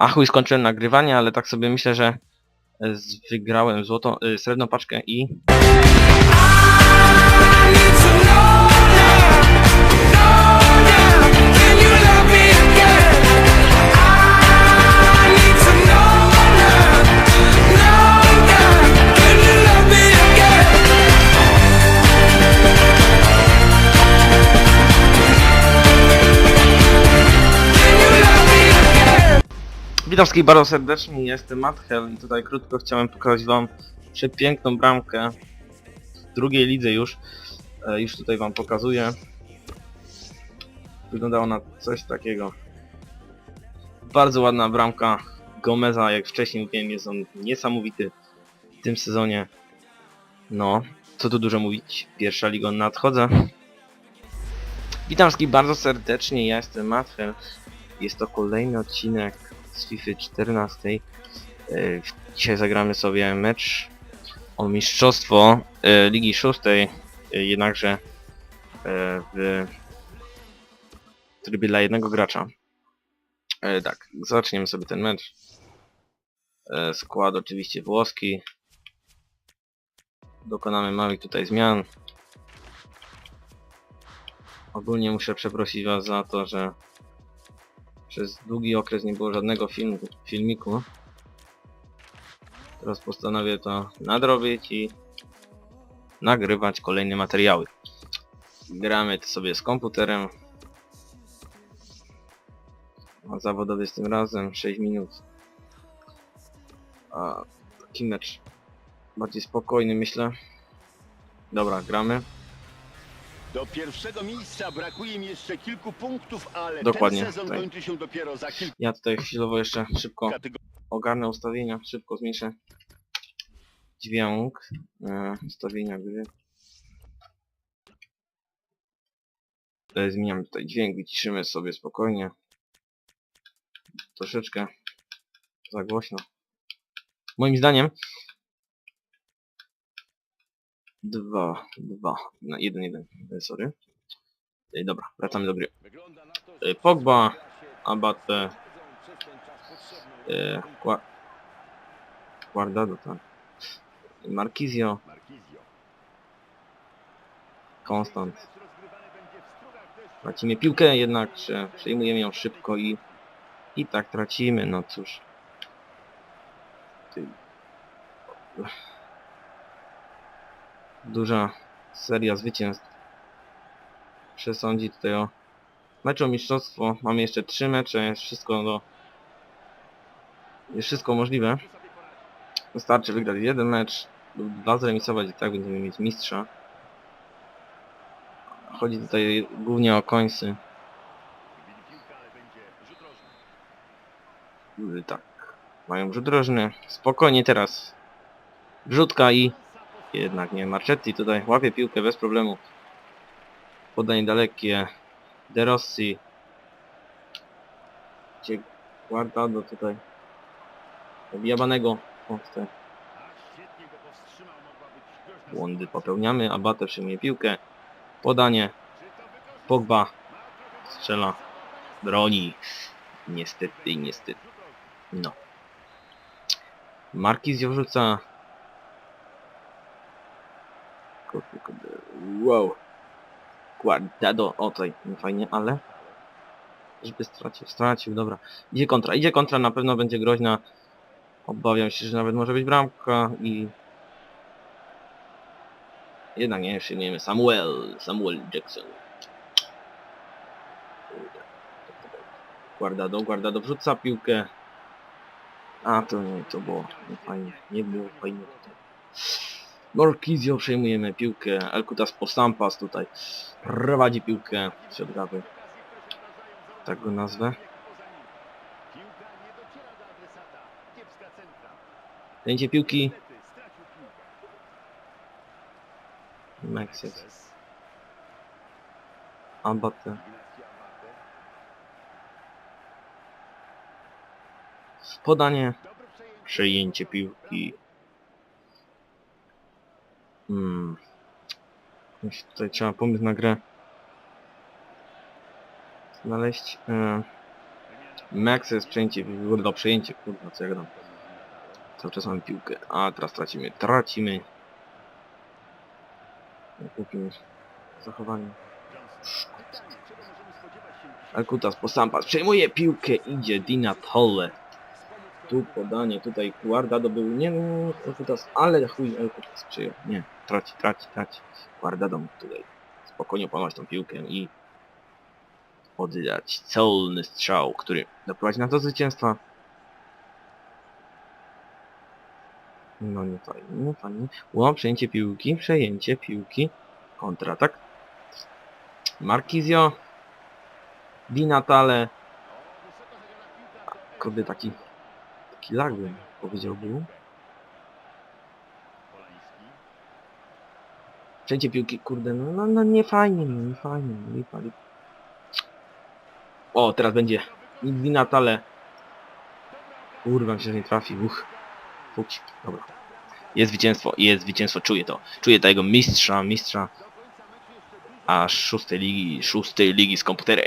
A chuj, skończyłem nagrywanie, ale tak sobie myślę, że e, wygrałem złotą, e, srebrną paczkę i... Witam wszystkich bardzo serdecznie, jestem Mathel i tutaj krótko chciałem pokazać wam przepiękną bramkę w drugiej lidze już. E, już tutaj wam pokazuję. Wyglądało na coś takiego. Bardzo ładna bramka Gomeza, jak wcześniej mówiłem, jest on niesamowity w tym sezonie. No, co tu dużo mówić, pierwsza liga nadchodzę. Witam wszystkich bardzo serdecznie, ja jestem Mathel. Jest to kolejny odcinek z FIFA 14. E, Dzisiaj zagramy sobie mecz o mistrzostwo e, Ligi 6, e, jednakże w trybie dla jednego gracza. Tak, zaczniemy sobie ten mecz. Skład oczywiście włoski. Dokonamy małych tutaj zmian. Ogólnie muszę przeprosić was za to, że przez długi okres nie było żadnego filmu, filmiku. Teraz postanowię to nadrobić i nagrywać kolejne materiały. Gramy to sobie z komputerem. A zawodowy z tym razem 6 minut. A taki mecz bardziej spokojny myślę. Dobra, gramy. Do pierwszego miejsca brakuje mi jeszcze kilku punktów, ale Dokładnie, ten sezon tak. kończy się dopiero za kilka Ja tutaj chwilowo jeszcze szybko tygodni. ogarnę ustawienia, szybko zmniejszę dźwięk, e, ustawienia gry. Tutaj zmieniamy tutaj dźwięk, wyciszymy sobie spokojnie. Troszeczkę za głośno. Moim zdaniem dwa, dwa, na jeden, jeden, e, sorry. E, Dobra, wracamy do gry. E, Pogba, Abate, e, Gua- Guardado, tak. Marquizio. Konstant. Tracimy piłkę, jednakże przejmujemy ją szybko i i tak tracimy, no cóż. Ty... Duża seria zwycięstw przesądzi tutaj o meczu mistrzostwo. Mamy jeszcze trzy mecze, jest wszystko do... Jest wszystko możliwe. Wystarczy wygrać jeden mecz lub dwa zremisować i tak będziemy mieć mistrza. Chodzi tutaj głównie o końsy. Tak. Mają rzut rożny. Spokojnie teraz. Wrzutka i... Jednak nie. Marchetti tutaj łapie piłkę bez problemu. Podanie dalekie. De Rossi. Gdzie Guardado tutaj. Objabanego. O, te błądy popełniamy. Abate przyjmuje piłkę. Podanie. Pogba. Strzela. Broni. Niestety, niestety. No. Markizio wrzuca. Kurde, kurde. Wow. Guardado. O, tutaj nie fajnie, ale... Żeby stracił, stracił, dobra. Idzie kontra, idzie kontra, na pewno będzie groźna. Obawiam się, że nawet może być bramka i... Jednak nie, przyjmujemy Samuel, Samuel Jackson. Guardado, Guardado wrzuca piłkę. A to nie, to było nie fajnie, nie było fajnie tutaj. Morkizio przejmujemy piłkę, Elkutas Postampas tutaj prowadzi piłkę środkowy. Tak go nazwę. Zajęcie piłki. Mexes. Abate. Podanie. Przejęcie piłki. Hmm. Jakoś Tutaj trzeba pomysł na grę. Znaleźć. E, Max jest przejęcie, do przejęcie, kurwa, co ja gadam. Cały czas mamy piłkę, a teraz tracimy, tracimy. Głupim zachowaniem. Alkutas po Sampas przejmuje piłkę, idzie Dina Tolle. Tu podanie, tutaj Guardado był, nie no, Alkutas, ale chuj Alkutas przyjął. Nie, traci, traci, traci. Guardado mógł tutaj spokojnie pojmać tą piłkę i oddać celny strzał, który doprowadzi nas do zwycięstwa. No nie fajnie, nie fajnie. Ło, przejęcie piłki, przejęcie piłki. Kontratak. Markizio. Di Natale. Kurde, taki... Taki lag bym Przejęcie piłki, kurde, no, no, no nie fajnie, no nie fajnie, no. O, teraz będzie Di Natale. Kurwa, się nie trafi, uch. Fuksik, dobra. Jest zwycięstwo, jest zwycięstwo, czuję to. Czuję tego mistrza, mistrza. Aż szóstej ligi, szóstej ligi z komputerem.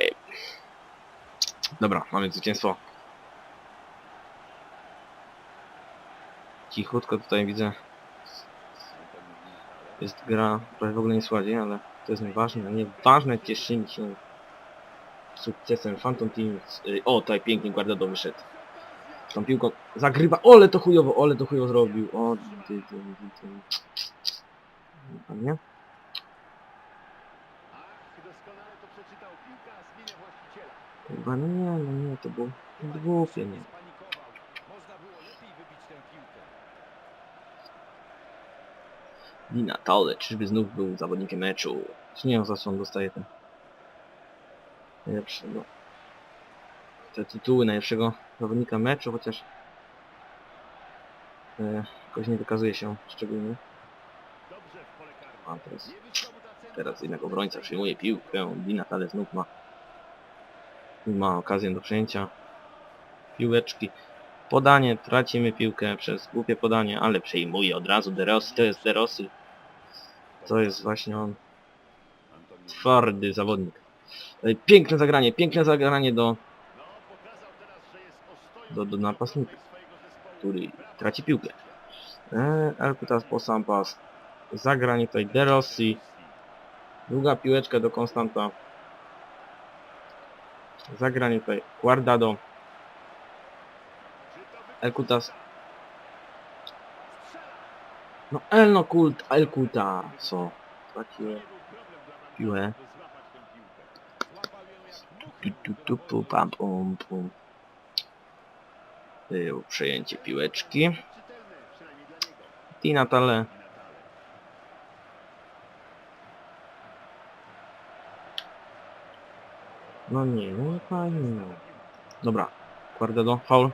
Dobra, mamy zwycięstwo. Cichutko tutaj widzę. Jest gra, prawie w ogóle nie słodzi, ale to jest najważne. Nieważne, cieszymy się sukcesem Phantom Teams. Y, O, tutaj pięknie Guardado wyszedł. Tą piłką zagrywa. Ole to chujowo, ole to chujowo zrobił. O, ty, ty, ty, ty. Właściciela. Chyba nie, no nie, to było głupie, nie. Dina Tole, czyżby znów był zawodnikiem meczu? Czy nie, za co on dostaje ten najlepszy, no. Te tytuły najlepszego zawodnika meczu, chociaż e, jakoś nie wykazuje się szczególnie. A teraz, teraz jednak obrońca przyjmuje piłkę, Dina Tale znów ma, ma okazję do przejęcia piłeczki. Podanie, tracimy piłkę przez głupie podanie, ale przejmuje od razu De Rossi, to jest De Rossi. To jest właśnie on. Twardy zawodnik. E, Piękne zagranie, piękne zagranie do, teraz, do, do napastnika, który traci piłkę. E, Elkutas po sam pas. Zagranie tutaj De Rossi. Długa piłeczka do Konstanta. Zagranie tutaj Guardado. Elkutas. No Elno Kult, Elkuta. Co? Traciłem piłę. Tu, tu, tu, pu, pam, pum. Było przejęcie piłeczki. I Natale. No nie, no nie fajnie. No. Dobra, Guardado, faul.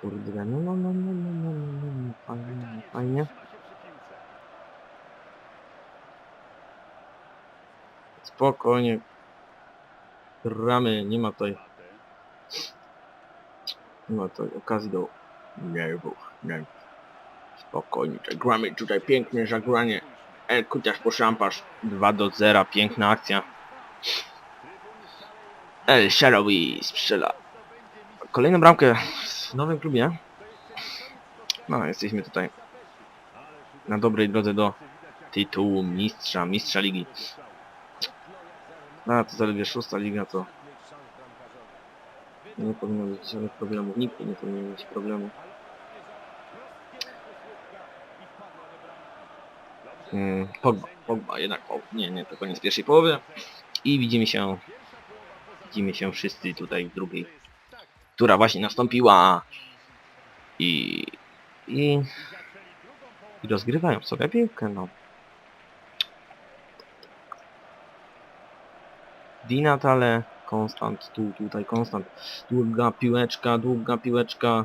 Kurde, no no no no no no no no no fajnie, no, fajnie. Spokojnie. Gramy, nie ma tutaj, nie ma tutaj okazji do nerwów. Nie. Spokojnie, gramy tutaj piękne zagranie. El Kutiarz po szamparz 2 do 0, piękna akcja. El Sharawi strzela. Kolejną bramkę w nowym klubie. No, jesteśmy tutaj na dobrej drodze do tytułu mistrza, mistrza ligi. No, to zaledwie szósta liga, to nie powinno być żadnych problemów. Nikt nie powinien mieć problemu. Mm, Pogba, Pogba, jednak Pogba. Nie, nie, to koniec pierwszej połowy. I widzimy się, widzimy się wszyscy tutaj w drugiej, która właśnie nastąpiła. I, i, i rozgrywają sobie piłkę, no. Di Natale, Konstant, tu, tutaj Konstant. Długa piłeczka, długa piłeczka.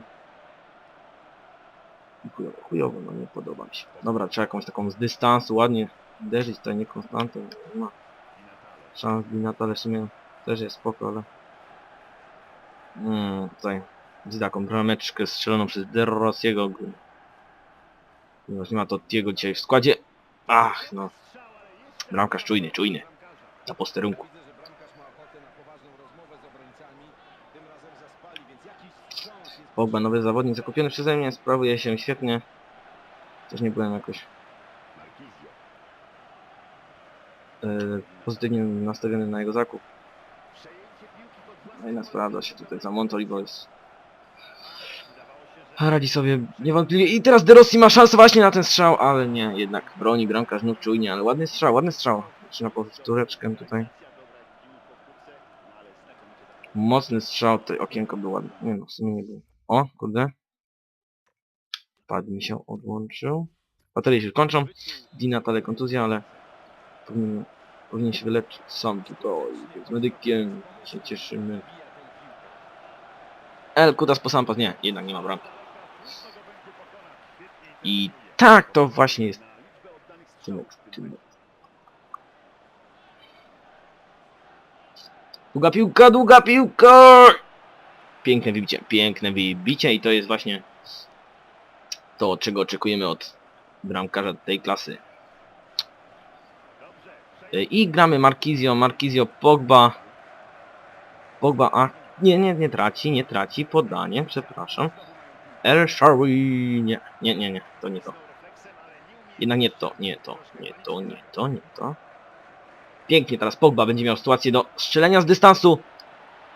Chujowo, chujowo, no nie podoba mi się. Dobra, trzeba jakąś taką z dystansu ładnie uderzyć, tutaj nie Konstantem. Nie ma szans Di Natale w sumie też jest spoko, ale... Mm, tutaj widzę taką brameczkę strzeloną przez De Rossiego. Ponieważ nie ma to Tiego dzisiaj w składzie. Ach, no. Bramkarz czujny, czujny. Na posterunku. Z Pogba, nowy zawodnik zakupiony przeze mnie, sprawuje się świetnie. Też nie byłem jakoś e, pozytywnie nastawiony na jego zakup. No i sprawdza się tutaj za Montoli Boys. Radzi sobie niewątpliwie. I teraz De Rossi ma szansę właśnie na ten strzał, ale nie, jednak broni bramkarz znów czujnie, ale ładny strzał, ładny strzał. Zaczyna powtóreczkę tutaj. Mocny strzał, tutaj okienko było ładne. Nie no, w sumie nie było. O, kurde. Pad mi się odłączył. Baterie się kończą. Dina tale kontuzja, ale powinien się wyleczyć sam tutaj. Z medykiem się cieszymy. El Kudas po sam pas. Nie, jednak nie ma bramki. I tak to właśnie jest. Długa piłka, długa piłka! Piękne wybicie, piękne wybicie i to jest właśnie to, czego oczekujemy od bramkarza tej klasy. I gramy Markizio, Markizio, Pogba. Pogba, a nie, nie, nie traci, nie traci, podanie, przepraszam. El Shawi, nie, nie, nie, nie, to nie to. Jednak nie to, nie to, nie to, nie to, nie to. Pięknie, teraz Pogba będzie miał sytuację do strzelenia z dystansu.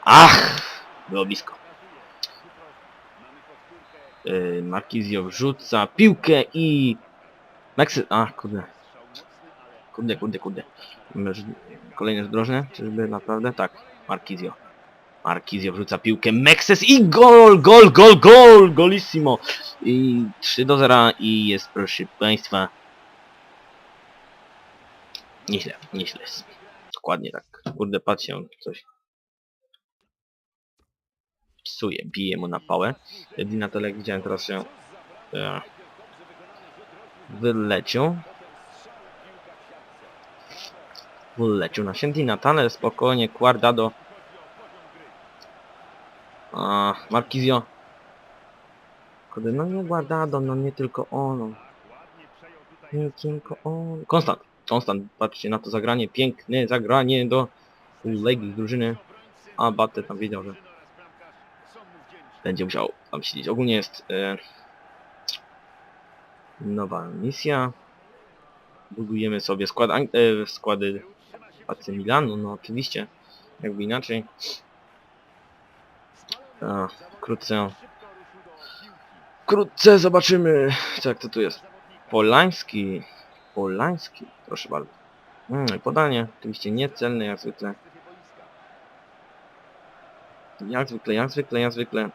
Ach, było blisko. Yy, Markizio wrzuca piłkę i... Meksy... A, kurde. Kurde, kurde, kurde. Kolejne zdrożne? Czyżby naprawdę? Tak, Markizio. Markizio wrzuca piłkę, Mexes i gol, gol, gol, gol, golissimo. I 3 do 0 i jest, proszę Państwa, nieźle, nieźle. Dokładnie tak. Kurde, patrzcie, on coś psuje, bije mu na pałę. Dinatelek widziałem teraz się e, wyleciał. Wyleciał na Shanty Natale, spokojnie, Guardado. A, Markizio. Kurde, no nie Guardado, no nie tylko ono. Nie tylko on. Konstant. Konstant, patrzcie na to zagranie, piękne zagranie do ulegi z drużyny. A Batte tam wiedział, że będzie musiał tam siedzieć. Ogólnie jest e, nowa misja. Budujemy sobie skład, e, składy AC Milanu, no oczywiście, jakby inaczej. A, wkrótce, wkrótce zobaczymy, co jak to tu jest. Polański, Polański, proszę bardzo. Mm, podanie, oczywiście niecelne jak zwykle. Jak zwykle, jak zwykle, jak zwykle.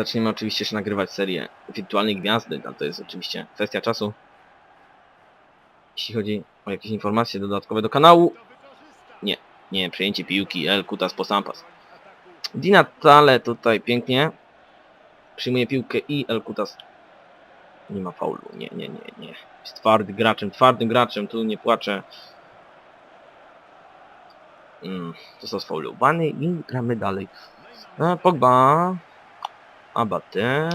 Zaczniemy oczywiście się nagrywać serię wirtualnej gwiazdy, a to jest oczywiście kwestia czasu. Jeśli chodzi o jakieś informacje dodatkowe do kanału, nie, nie, przejęcie piłki, El Kutas po Sampas. Di Natale tutaj pięknie przyjmuje piłkę i El Kutas nie ma faulu, nie, nie, nie, nie. Jest twardy graczem, twardym graczem, tu nie płaczę. Mm, został sfaulowany i gramy dalej. E, Pogba, Abate,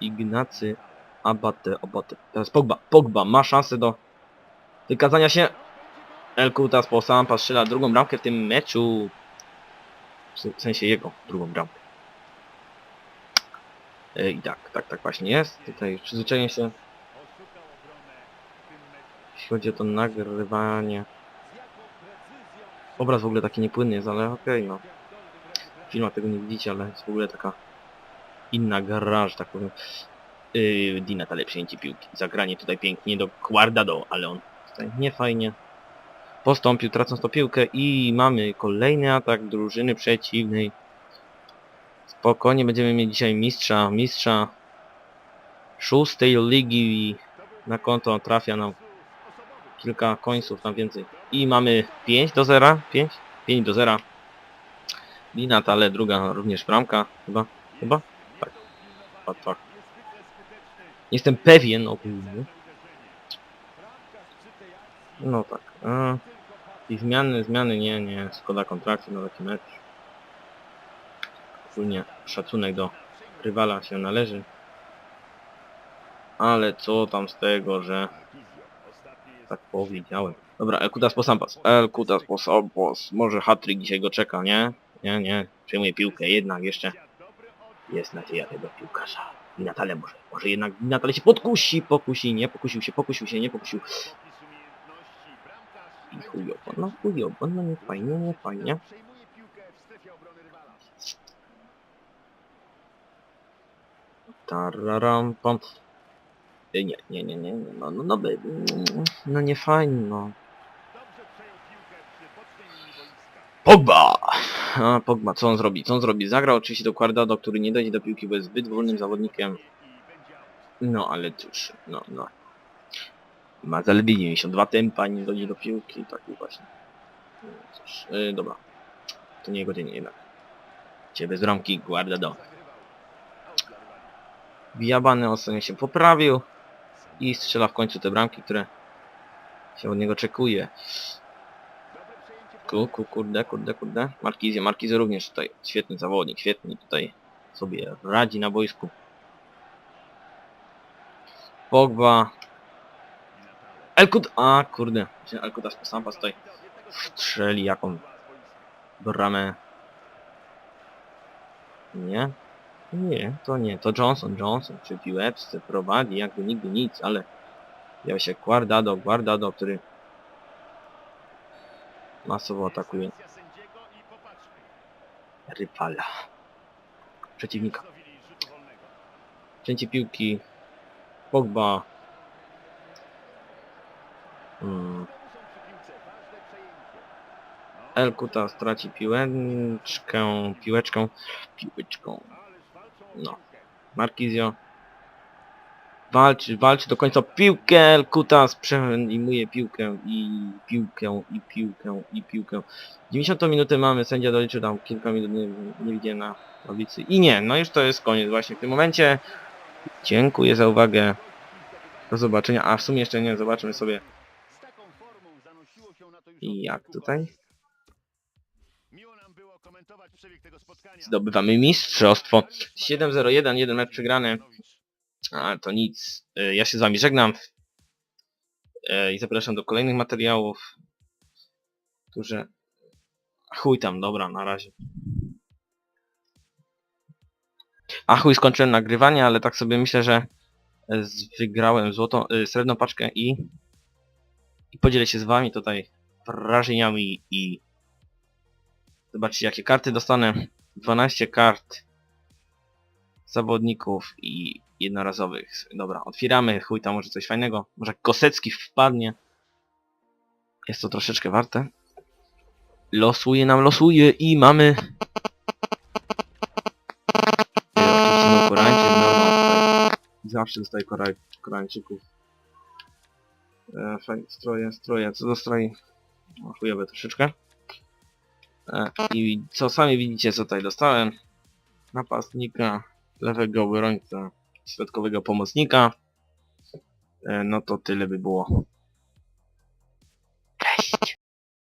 Ignacy, Abate, Abate. Teraz Pogba, Pogba ma szansę do wykazania się. El Kutas po sam strzela drugą bramkę w tym meczu. W sensie jego drugą bramkę. E, I tak, tak, tak właśnie jest. Tutaj przyzwyczajenie się, jeśli chodzi o to nagrywanie. Obraz w ogóle taki niepłynny jest, ale okej, no. Filmach tego nie widzicie, ale jest w ogóle taka inna garaż, tak powiem. Yy, Di Natale przyjęcie piłki. Zagranie tutaj pięknie do Guardado, ale on tutaj nie fajnie postąpił, tracąc tą piłkę i mamy kolejny atak drużyny przeciwnej. Spokojnie będziemy mieć dzisiaj mistrza, mistrza szóstej ligi na konto trafia nam kilka końców, tam więcej. I mamy 5 do 0, 5? 5 do 0. I Natale druga również bramka, chyba, chyba? Tak. tak, tak. Jestem pewien ogólnie. No tak. A, I zmiany, zmiany, nie, nie, szkoda kontraktu na taki mecz. Ogólnie szacunek do rywala się należy. Ale co tam z tego, że Tak powiedziałem. Dobra, El Kutas po Sampas. El Kutas po Sampas. Może hat-trick dzisiaj go czeka, nie? Nie, nie. Przejmuje piłkę, jednak jeszcze jest nadzieja tego piłkarza. I Natalia może, może jednak Natalia się podkusi, pokusi, nie pokusił się, pokusił się, nie pokusił. I chujowo, no chujowo, no nie fajnie, nie fajnie. Tararam, pam. E, Nie, nie, nie, nie, nie, no, no, no, by- no nie fajnie, no. Pogba! A, Pogba, co on zrobi? Co on zrobi? Zagrał oczywiście do Guardado, który nie dojdzie do piłki, bo jest zbyt wolnym zawodnikiem. No, ale cóż, no, no. Ma zaledwie 92 tempa, nie dojdzie do piłki, taki właśnie. No, cóż, yy, dobra. To nie jego dzień jednak. Cię bez bramki, Guardado. Bijabany ostatnio się poprawił i strzela w końcu te bramki, które się od niego oczekuje. Dobre przejęcie Ku, ku, kurde, kurde, kurde. Markizję, Markizję również tutaj. Świetny zawodnik, świetnie tutaj sobie radzi na boisku. Pogba. Elkut, a kurde, po Sampas tutaj strzeli jaką bramę. Nie? Nie, to nie, to Johnson, Johnson przy piłeczce prowadzi jakby nigdy nic, ale pojawia się Guardado, Guardado, który masowo atakuje rywala, przeciwnika. Przejęcie piłki, Pogba, mm. No, Kuta straci piłeczkę, piłeczką, piłeczką, No. Markizio. Walczy, walczy do końca o piłkę, Kutas przejmuje piłkę i piłkę, i piłkę, i piłkę. 90 minutę mamy, sędzia doliczył tam kilka minut, nie, nie widziałem na tablicy. I nie, no już to jest koniec właśnie w tym momencie. Dziękuję za uwagę. Do zobaczenia, a w sumie jeszcze nie, zobaczymy sobie I jak tutaj? zdobywamy mistrzostwo. 7-0-1, jeden mecz przegrany. A to nic. E, Ja się z wami żegnam. E, I zapraszam do kolejnych materiałów. Które... Chuj tam, dobra, na razie. A chuj, skończyłem nagrywanie, ale tak sobie myślę, że wygrałem złotą, e, srebrną paczkę i... I podzielę się z wami tutaj wrażeniami i... Zobaczcie jakie karty dostanę. 12 kart zawodników i jednorazowych. Dobra, otwieramy, chuj tam może coś fajnego. Może Kosecki wpadnie. Jest to troszeczkę warte. Losuje nam, losuje i mamy... No no, no zawsze dostaje Koraj, Koreańczyków. E, fajne stroje, stroje, co do stroi? No, chujowe troszeczkę. E, I co sami widzicie, co tutaj dostałem. Napastnika, lewego obrońca, środkowego pomocnika. E, No to tyle by było.